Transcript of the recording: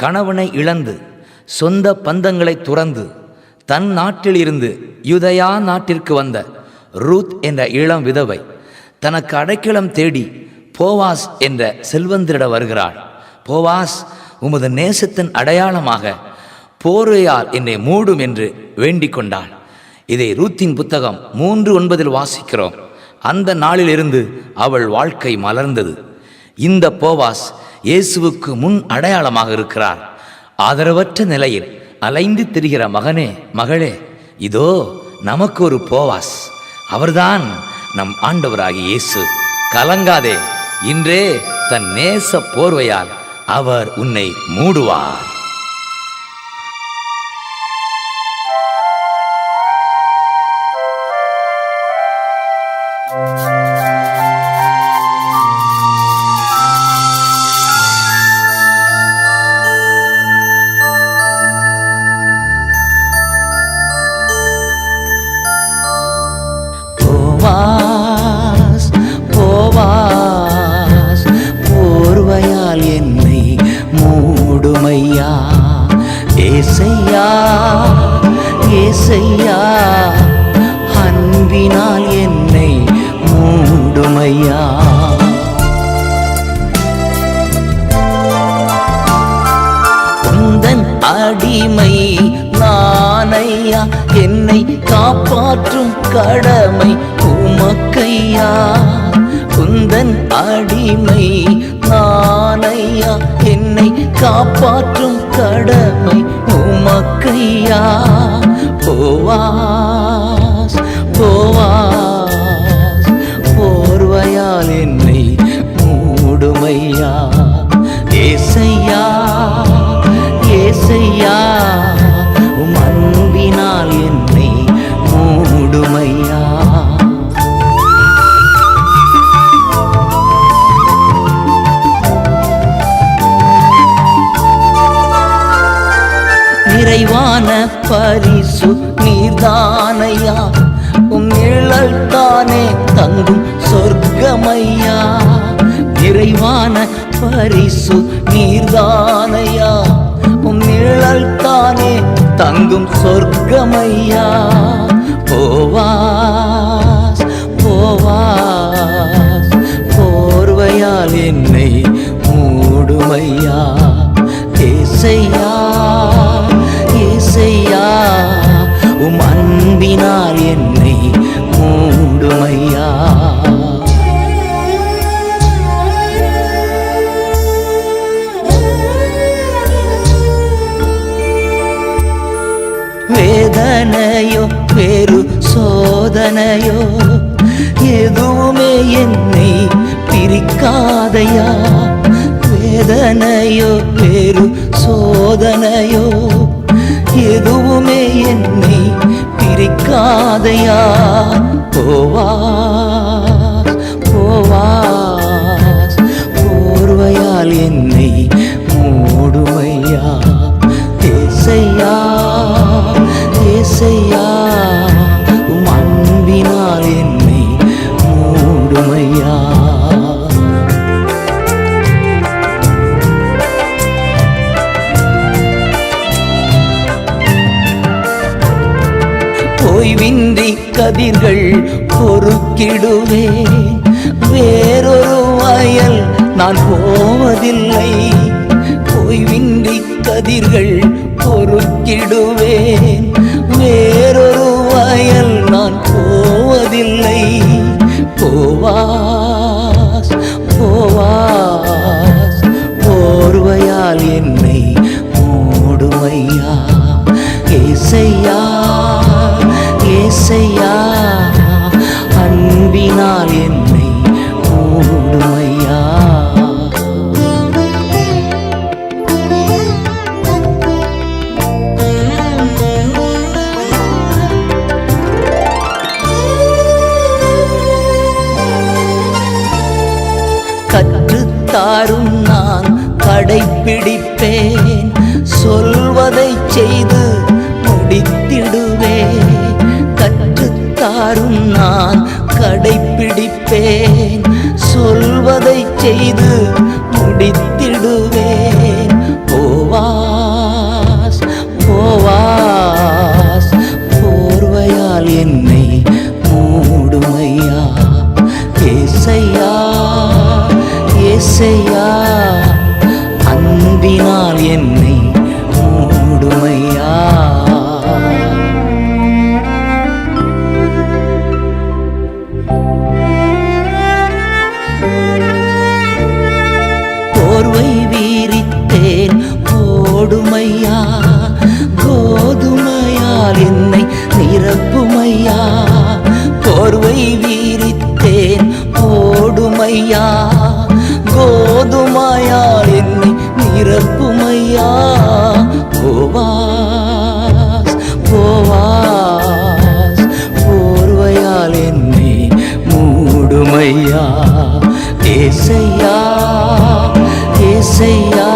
கணவனை இழந்து சொந்த பந்தங்களை துறந்து தன் நாட்டிலிருந்து யுதயா நாட்டிற்கு வந்த ரூத் என்ற இளம் விதவை தனக்கு அடைக்கலம் தேடி போவாஸ் என்ற செல்வந்திரிட வருகிறாள். போவாஸ் உமது நேசத்தின் அடையாளமாக போர்வையால் என்னை மூடும் என்று வேண்டிக் கொண்டாள். இதை ரூத்தின் புத்தகம் மூன்று ஒன்பதில் வாசிக்கிறோம். அந்த நாளிலிருந்து அவள் வாழ்க்கை மலர்ந்தது. இந்த போவாஸ் இயேசுவுக்கு முன் அடையாளமாக இருக்கிறார். ஆதரவற்ற நிலையில் அலைந்து திரிகிற மகனே மகளே இதோ நமக்கு ஒரு போவாஸ். அவர்தான் நம் ஆண்டவராகி இயேசு. கலங்காதே இன்றே தன் நேச போர்வையால் அவர் உன்னை மூடுவார். ஏசையா அன்பினால் என்னை மூடுமையா? உந்தன் அடிமை நானையா? என்னை காப்பாற்றும் கடமை உமக்கையா? உந்தன் அடிமை நானையா? என்னை காப்பாற்றும் கடமை உமக்கையா? போவாஸ் போவாஸ் நிறைவான பரிசு நீதானையா உம் நிழல் தானே தங்கும் சொர்க்கமையா? நிறைவான பரிசு நீர்தானையா? உம் நிழல் தானே தங்கும் சொர்க்கமையா? போவா போவா போர்வையால் என்னை இல்லையோ எதுவுமே என்னை பிரிக்காதையா? போவா போவா. போர்வையால் என்னை மூடுமையா? ஏசையா ஏசையா. உம் அன்பினால் என்னை மூடுமையா? கதிர்கள் பொறுக்கிடுவேன் வேறொரு வயல் நான் போவதில்லை. ஓய்வின்றி கதிர்கள் பொறுக்கிடுவேன். வேறொரு வயல் நான் போவதில்லை. போவாஸ் போவாஸ் போர்வையால் என்னை மூடுமையா. ஏசையா ஏசையா அன்பினால் என்னை மூடுமையா கற்றுத்தாரும் நான் கடைப்பிடிப்பேன். சொல்வதை செய்து முடித்திடுவேன். கற்றுத்தாரும் நான் கடைப்பிடிப்பேன். சொல்வதை செய்து நிரப்புமையா கோதுமையால் என்னை நிரப்புமையா? போர்வை வீரித்தேன் போடுமையா? கோதுமையால் என்னை நிரப்புமையா? போவா போவாஸ் போர்வையால் என்னை மூடுமையா? ஏசையா ஏசையா